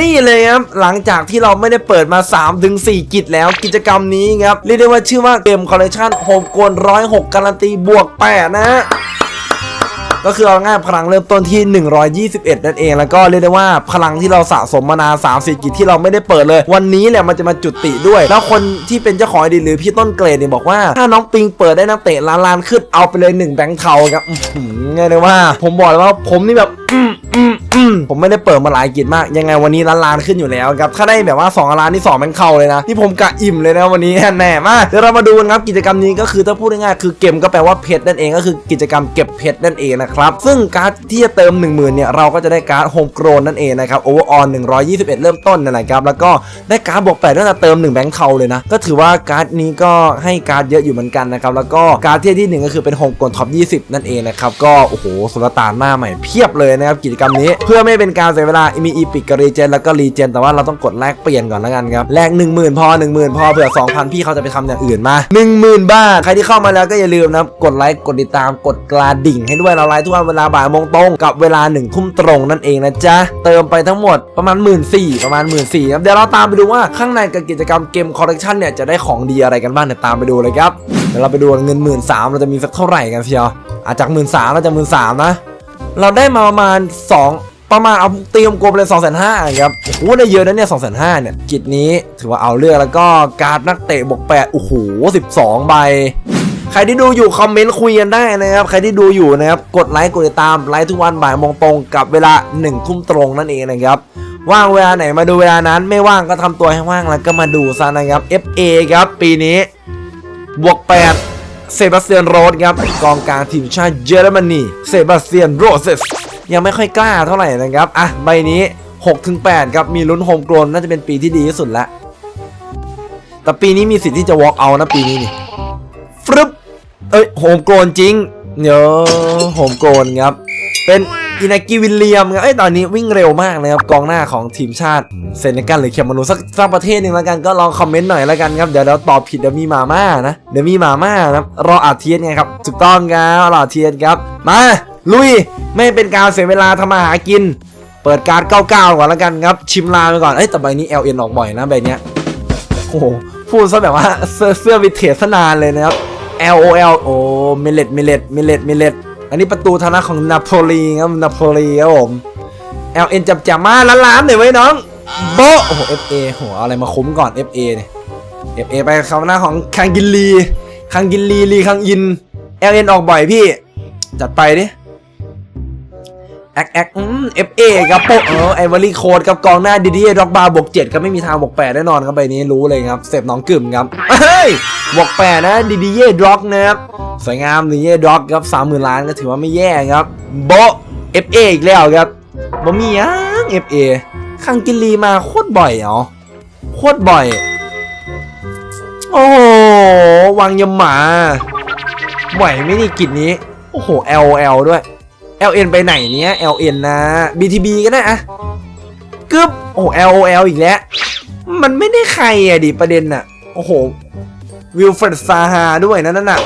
นี่เลยครับหลังจากที่เราไม่ได้เปิดมา 3-4ถึงกิจแล้วกิจกรรมนี้ครับ เรียกได้ว่าชื่อว่าเกมคอลเลคชันโฮมโกน106 การันตีบวก 8 นะฮะก็คือเอาง่ายพลังเริ่มต้นที่ 121 นั่นเอง แล้วก็เรียกได้ว่าพลังที่เราสะสมมานาน3 4กิจที่เราไม่ได้เปิดเลย วันนี้แหละมันจะมาจุดติด้วย แล้วคนที่เป็นเจ้าของไอดีหรือพี่ต้นเกรดเนี่ยบอกว่า ถ้าน้องปิงเปิดได้นักเตะล้านล้านขึ้นเอาไปเลย 1 แบงค์เทาครับอื้อหือไงเลยว่า ผมบอกเลยว่าผมนี่แบบอื ผมไม่ได้เปิดมาหลายกิจมาก ยังไงวันนี้ล้านล้านๆขึ้นอยู่แล้วครับ ถ้าได้แบบว่า2ล้านนี่2แบงค์เทาเลยนะที่ผมกะอิ่มเลยนะวันนี้แน่มากเดี๋ยวเรามาดูกันครับกิจกรรมนี้ก็คือถ้าพูดง่ายๆคือเกมก็แปลว่าเพชรนั่นเองก็คือกิจกรรมเก็บเพชรนั่นเองนะครับซึ่งการ์ดที่จะเติม 1 0,000เนี่ยเราก็จะได้การ์ดโฮมโกรนนั่นเองนะครับโอเวอร์ออน121 เริ่มต้นนั่นแหละครับแล้วก็ได้การ์ดบวก8ตั้งแต่เติม1แบงค์เทาเลยนะก็ถือว่าการ์ดนี้ก็ให้การ์ดเยอะอยู่เหมือนกันนะครับแล้วก็การ์ดที่ที่หนึ่งก็คือเป็นโฮมโกรนท็อป20 นั่นเองนะครับก็โอ้โหสุลต่านหน้าใหม่เพียบเลยนะครับกิจกรรมนี้เพื่อไม่เป็นการเสียเวลา มีอีพิกกับรีเจนแล้วก็รีเจนแต่ว่าเราต้องกดแลกเปลี่ยนก่อนแล้วกันครับแลก10,000 พอ 10,000 พอเผื่อ 2,000 พี่เขาจะไปทำอย่างอื่นมา 10,000 บาท ใครที่เข้ามาแล้วก็อย่าลืมนะครับกดไลค์กดติดตามกดกระดิ่ง ให้ด้วยเราไลฟ์ทุกวันเวลาบ่ายโมงตรงกับเวลา1ทุ่มตรงนั่นเองนะจ๊ะเติมไปทั้งหมดประมาณ 1 4ื่นประมาณ 1 4ื่นครับเดี๋ยวเราตามไปดูว่าข้างในกับกิจกรรมเกมคอร์เรคชันเนี่ยจะได้ของดีอะไรกันบ้างเดี๋ยวตามไปดูเลยครับเดี๋ยวเราไปดูเงิน1 3ื่นเราจะมีสักเท่าไหร่กันเชียวอาจจาก1 3ื่นเราจะหมื่นสามนะเราได้มาประมาณ 2 ประมาณเอาเตรียมกลมเลย2 5 0 0 0ครับโอ้โหได้เยอะนะเนี่ย2 5 0 0 0เนี่ยกิจนี้ถือว่าเอาเรื่องแล้วก็การ์ดนักเตะบวก8โอ้โห12ใบใครที่ดูอยู่คอมเมนต์คุยกันได้นะครับ ใครที่ดูอยู่นะครับ กดไลค์กดติดตามไลค์ทุกวันบ่ายโมงตรงกับเวลา1ทุ่มตรงนั่นเองนะครับ ว่างเวลาไหนมาดูเวลานั้น ไม่ว่างก็ทำตัวให้ว่างแล้วก็มาดูซะนะครับ FA ครับ ปีนี้ บวก 8 เซบาสเตียนโรสครับ กองกลางทีมชาติเยอรมนี เซบาสเตียนโรส ยังไม่ค่อยกล้าเท่าไหร่นะครับ อะ ใบนี้6-8ครับ มีลุ้นโฮมโกรนน่าจะเป็นปีที่ดีที่สุดแล้วแต่ปีนี้มีสิทธิ์ที่จะ walk out นะปีนี้นี่ฟรึบเอ้ยโฮมโกรนจริงเนอะโฮมโกรนครับ เป็นอินากิวิลเลียมครับเอ้ตอนนี้วิ่งเร็วมากนะครับกองหน้าของทีมชาติเซนกัลหรือเคมารูสักสักประเทศหนึ่งแล้วกันก็ลองคอมเมนต์หน่อยแล้วกันครับเดี๋ยวเราตอบผิดเดี๋ยวมีมาม่านะเดี๋ยวมีมาม่านะครับรออาเทียนไงครับถูกต้องครับรออาเทียนครับมา ลุย ไม่เป็นการเสียเวลาทำมาหากิน เปิดการ์ด99ก่อนแล้วกันครับ ชิมลาไปก่อน เอ้ยแต่ใบนี้ LN ออกบ่อยนะใบเนี้ย โอ้โห พูดซะแบบว่าเสื้อเสื้อวิเทสนานเลยนะครับ LOL โอ้เมเลตเมเลตเมเลตเมเลตอันนี้ประตูธนาของนาโปลีครับนาโปลีครับผม LN จับจับมาล้านล้านหน่อยไว้ยน้องโบโอ้โห FA โหออะไรมาคุ้มก่อน FA เนี่ย FA ไปคำหน้าของคังกินลีคังกินลีลีคังอิน LN ออกบ่อยพี่ จัดไปดิ แอคแอคอืม FA ครับโปะเออไอวอรี่โคดกับกองหน้าดีดีด็อกบาร์บวกเจ็ดก็ไม่มีทางบวกแปดแน่นอนครับใบนี้รู้เลยครับเสพน้องกึ่มครับเฮ้ยบวกแปดนะดีดีเย่ด็อกนะครับสวยงามดีเย่ด็อกครับสามหมื่นล้านก็ถือว่าไม่แย่ครับโบะ FA อีกแล้วครับบ่มียัง FA คังกินลีมาโคตรบ่อยเหรอโคตรบ่อย โอ้โหวังยมหมาไหวไหมนี่กิจนี้ โอ้โห LL ด้วย LN ไปไหนเนี้ย LN นะ BTB ก็ได้อะกึบโอ้ LOL อีกแล้ว มันไม่ได้ใครอะดิประเด็นอะโอ้โหวิลเฟรดซาฮาด้วยนะนั่นน่ะ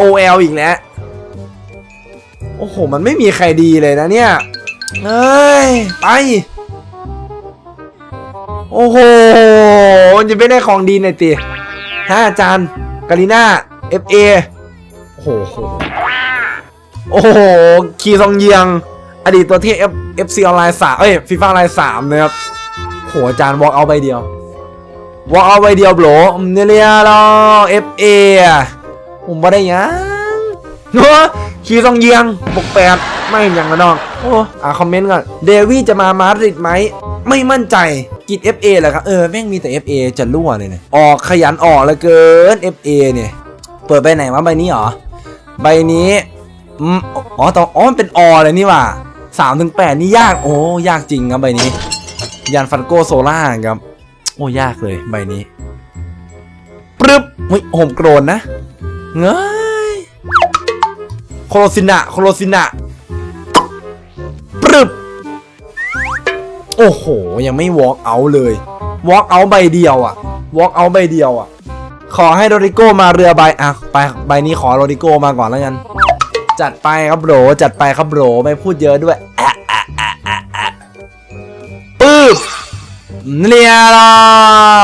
LOL อีกแล้ว โอ้โห มันไม่มีใครดีเลยนะเนี่ยเฮ้ย ไป โอ้โหมันจะไม่ได้ของดีหน่อยติฮะอาจารย์กาลิน่า FA โอ้โห โอ้โห คีซองเยียง อดีตตัวที่ F FC ออนไลน์สามเอ้ยฟีฟ่าออนไลน์สามนะครับโหอาจารย์วอล์กเอาใบเดียววอล์กเอาใบเดียวโบรเนเรียรอ FA อผมบ่ได้ยังเนาะคีซองเยียงบกแปดไม่เห็นย่างละน้องโอ้อ่าคอมเมนต์ก่อนเดวี่จะมามาดริดไหมไม่มั่นใจกิด FA เหรอครับ เออ แม่งมีแต่ FA จะรั่วเลยเนี่ยออกขยันออกเหลือเกิน FA เนี่ย เปิดใบไหนวะใบนี้เหรอ ใบนี้ อืมอ๋อต่ออ๋อมันเป็นอเลยนี่ว่าสามถึงแปดนี่ยากโอ้ยากจริงครับใบนี้ ยันฟันโกโซล่าครับ โอ้ยากเลยใบนี้ปรึบเฮ้ยโหมโกรนนะเงยโคโรซินะโคโรซินะปรึบโอ้โห ยังไม่ walk out เลย walk out ใบเดียวอะ walk out ใบเดียวอะขอให้โรดิโก้มาเรือใบอะไปใบนี้ขอโรดิโก้มาก่อนแล้วกัน จัดไปครับโบรจัดไปครับโบรไม่พูดเยอะด้วยปึ๊บเรียล่ะ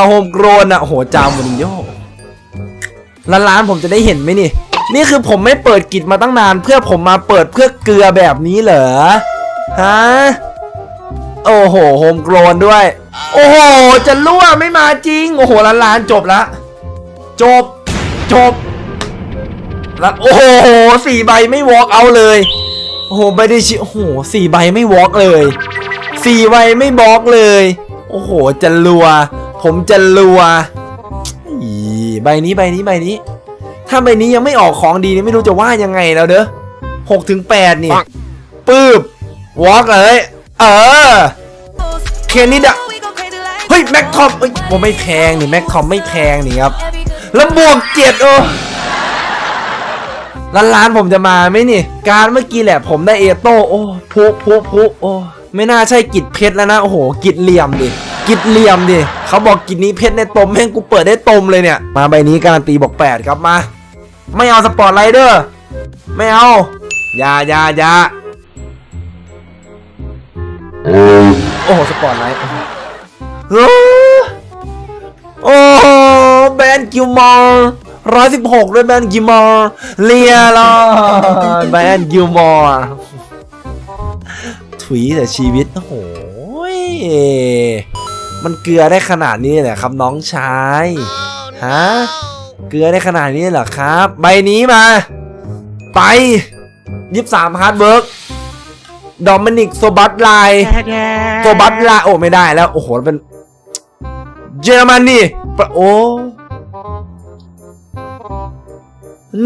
โฮมโกรนอะโอ้โหจามวันโยร้านร้านผมจะได้เห็นไหมนี่ นี่คือผมไม่เปิดกิจมาตั้งนาน เพื่อผมมาเปิดเพื่อเกลือแบบนี้เหรอฮะโอ้โหโฮมโกรนด้วย โอ้โห จะรั่วไม่มาจริง โอ้โหร้านร้านจบละ จบจบ แล้วโอ้โหสี่ใบไม่วอล์กเอาเลย โอ้โหใบได้ชิโอ้โหสี่ใบไม่วอล์กเลยสี่ใบไม่บล็อกเลย โอ้โหจะรัว ผมจะรัวอีใบนี้ใบนี้ใบนี้ ถ้าใบนี้ยังไม่ออกของดีนี่ไม่รู้จะว่ายังไงแล้วเด้อหกถึงแปดนี่ปืบวอล์กเลยเออเคนนี่ดะเฮ้ยแม็กคอมเอ้ยผมไม่แพงนี่แม็กคอมไม่แพงนี่ครับแล้วบวกเจ็ดโอ้ ล้านล้านผมจะมาไหมนี่ การเมื่อกี้แหละผมได้เอโต้โอ้พุพุพุโอ้ไม่น่าใช่กิจเพชรแล้วนะ โอ้โห กิจเหลี่ยมดิ กิจเหลี่ยมดิเขาบอกกิจนี้เพชรในตมแม่งกูเปิดได้ตมเลยเนี่ย มาใบนี้การันตีบอกแปดครับมา ไม่เอาสปอร์ตไลเดอร์ ไม่เอาอย่าอย่าอย่าโอ้โห สปอร์ตไลท์โอ้โอ้แบนกิลมอร์ ร้อยสิบหกด้วยแบนกิลมอร์เลียล่ะแบนกิลมอร์ถุยแต่ชีวิตโอ้โหยมันเกลือได้ขนาดนี้เลยเหรอครับน้องชายฮะเกลือได้ขนาดนี้เหรอครับ ใบนี้มา ไปยี่สามฮาร์ดเบิร์กดอมินิกโซบัตไลโซบัตลาโอ้ไม่ได้แล้ว โอ้โหเป็นเยอรมันนี่ปะโอ้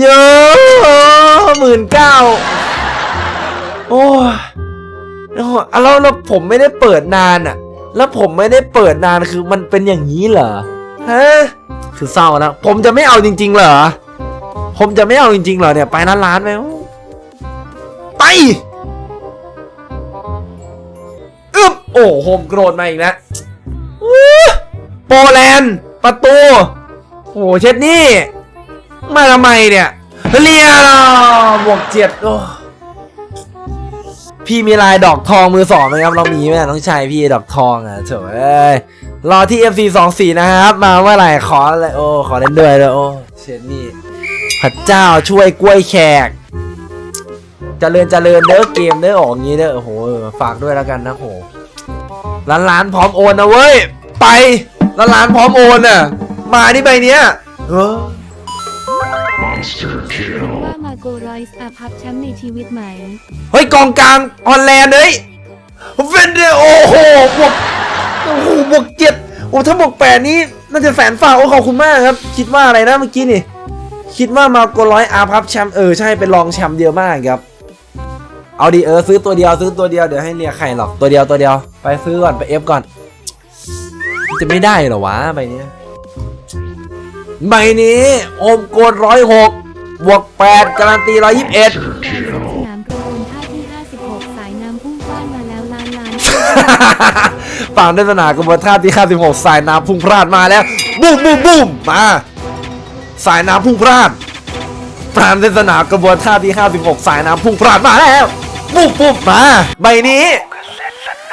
เยอะหมื่นเก้าโอ้แล้วแล้วผมไม่ได้เปิดนานอะ แล้วผมไม่ได้เปิดนานคือมันเป็นอย่างนี้เหรอฮะคือเศร้านะผมจะไม่เอาจริง ๆ เหรอ ผมจะไม่เอาจริง ๆ เหรอเนี่ยไปร้นร้านไหมไปอึ๊บโอ้โฮมโกรธมาอีกแล้วโปแลนด์ประตูโอ้เช็ดนี่ มาทำไมเนี่ยเรียบวกเจ็ดโอ้พี่มีลายดอกทองมือสองไหมครับเรามีไหมน้องชายพี่ดอกทองอะเฉยรอที่ FC 2 4นะครับ มาเมื่อไหร่ขอเลยโอ้ขอเล่นด้วยเลยโอ้เช็ดนี่พระเจ้าช่วยกล้วยแขกเจริญเจริญเด้อเกมเด้อออกงี้เด้อโอ้โหฝากด้วยแล้วกันนะโหร้านร้านพร้อมโอนนะเว้ยไปร้านร้านพร้อมโอนน่ะมาที่ใบเนี้ยเออ ว่ามาโกรอยส์อาพับแชมป์ในชีวิตไหม เฮ้ยกองกลางฮอลแลนด์เฮ้ยเวนเดโอ้โหบวกโอ้โหบวกเจ็ดโอ้ถ้าบวกแปดนี้น่าจะแสนฝ่าโอ้ขอบคุณมากครับ คิดว่าอะไรนะเมื่อกี้นี่ คิดว่ามาโกร้อยอาพับแชมป์เออใช่เป็นรองแชมป์เดียวมากครับ เอาดิเออซื้อตัวเดียวซื้อตัวเดียวเดี๋ยวให้เลียไข่หรอกตัวเดียวตัวเดียว ไปซื้อก่อนไปเอฟก่อน จะไม่ได้เหรอวะใบเนี้ย ใบนี้โอมโกดร้อยหกบวกแปดการันตีร้อยยี่สิบเอ็ดการสนามกระบวนท่าที่56สายน้ำพุ่งพล่านมาแล้วล้านล้านฝั่งเดนสนากระบวนท่าที่ 56 สายน้ำพุ่งพลาดมาแล้วบูมบูมบูมมาสายน้ำพุ่งพลาดปรามเดนสนากระบวนท่าที่56สายน้ำพุ่งพลาดมาแล้วบูมบูมมาใบนี้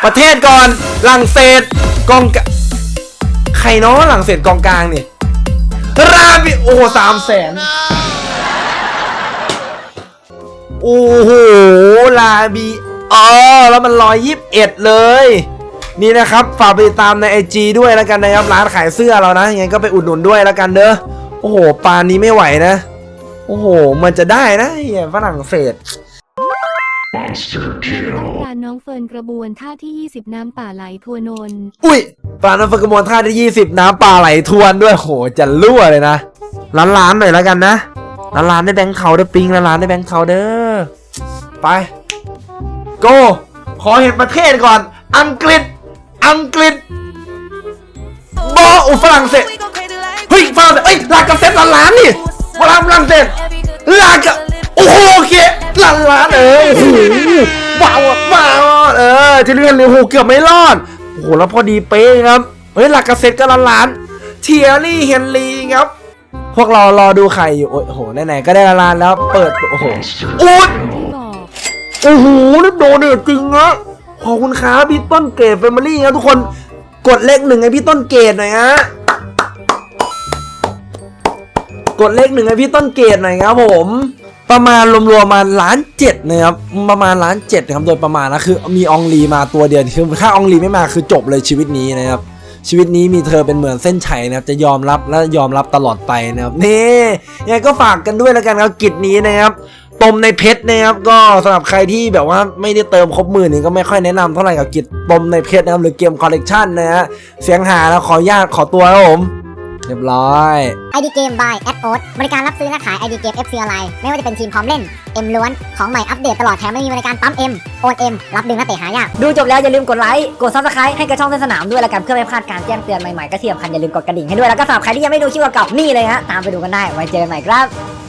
ประเทศก่อนหลังเศสกองกะใครเนาะหลังเศสกองกลางนี่ ราบิโอ้สามแสนโอ้โหลาบีอ๋อแล้วมันร้อยยิบเอ็ดเลย นี่นะครับฝากไปตามในไอจด้วยแล้วกันนะครับร้านขายเสื้อเรานะยังไงก็ไปอุดหนุนด้วยแล้วกันเด้อโอ้โหปานนี้ไม่ไหวนะ โอ้โห มันจะได้นะเหี้ยฝรั่งเศส การน้องเฟิร์นกระบวนท่าที่ 20 น้ำป่าไหลทัวนนท์อุ้ยปลาน้ำฟกมวลท่าที่ยี่สิบน้ำปลาไหลทวนด้วยโหจะรั่วเลยนะร้านร้านๆหน่อยแล้วกันนะร้านร้านๆได้แบงค์เขาเด้อปิงร้านร้านๆได้แบงค์เขาเด้อไป โกขอเห็นประเทศก่อน อังกฤษ อังกฤษบออุฝรั่งเศสเฮ้ยฝรั่งเศสเอ้ยลากาเซ็ตร้านร้านๆนี่ฝรั่งฝรั่งเศสลากาโอ้โหโอเค ร้านร้านเออโอ้โหว้าวว้าวเออที่เรียนเลยโหเกือบไม่รอดโอ้โหแล้วพอดีเป๊ะครับเฮ้ยหลักกระเซ็ตก็ล้านล้านเทียรี่เฮนรีครับ พวกเรารอดูใครอยู่โอ้โหไหนๆก็ได้ล้านล้านแล้วเปิดโอ้โหอุ๊ยโอ้โหนี่โดนเนี่ยจริงนะขอบคุณครับพี่ต้นเกรดแฟมิลี่นะทุกคนกดเลขหนึ่งให้พี่ต้นเกตหน่อยฮะกดเลขหนึ่งให้พี่ต้นเกตหน่อยครับผม ประมาณรวมๆมาล้านเจ็ดนะครับประมาณล้านเจ็ดครับโดยประมาณนะคือมีองลีมาตัวเดียวคือถ้าองลีไม่มาคือจบเลยชีวิตนี้นะครับชีวิตนี้มีเธอเป็นเหมือนเส้นชัยนะครับจะยอมรับและยอมรับตลอดไปนะครับนี่ยังไงก็ฝากกันด้วยแล้วกันครับกิจนี้นะครับตมในเพชรนะครับก็สำหรับใครที่แบบว่าไม่ได้เติมครบหมื่นนี่ก็ไม่ค่อยแนะนำเท่าไหร่กับกิจตมในเพชรนะครับหรือเกมคอลเลกชันนะฮะเสียงหาแล้วขออนุญาตขอตัวครับผม เรียบร้อย ID Game by a d o บริการรับซื้อและขาย ID Game FC ออนไลน์ไม่ว่าจะเป็นทีมพร้อมเล่น M ล้วน ของใหม่อัปเดตตลอดแถมไม่มีบริการปั๊ม M โอน M รับดึงและเตะหายาก ดูจบแล้วอย่าลืมกดไลค์ กดซับสไครต์ให้กับช่องเส้นสนามด้วยแล้วกันเพื่อไม่พลาดการแจ้งเตือนใหม่ๆก็ที่สำคัญอย่าลืมกดกระดิ่งให้ด้วยแล้วก็สำหรับใครที่ยังไม่ดูคลิปเก่าๆนี่เลยฮะตามไปดูกันได้ไว้เจอกันใหม่ครับ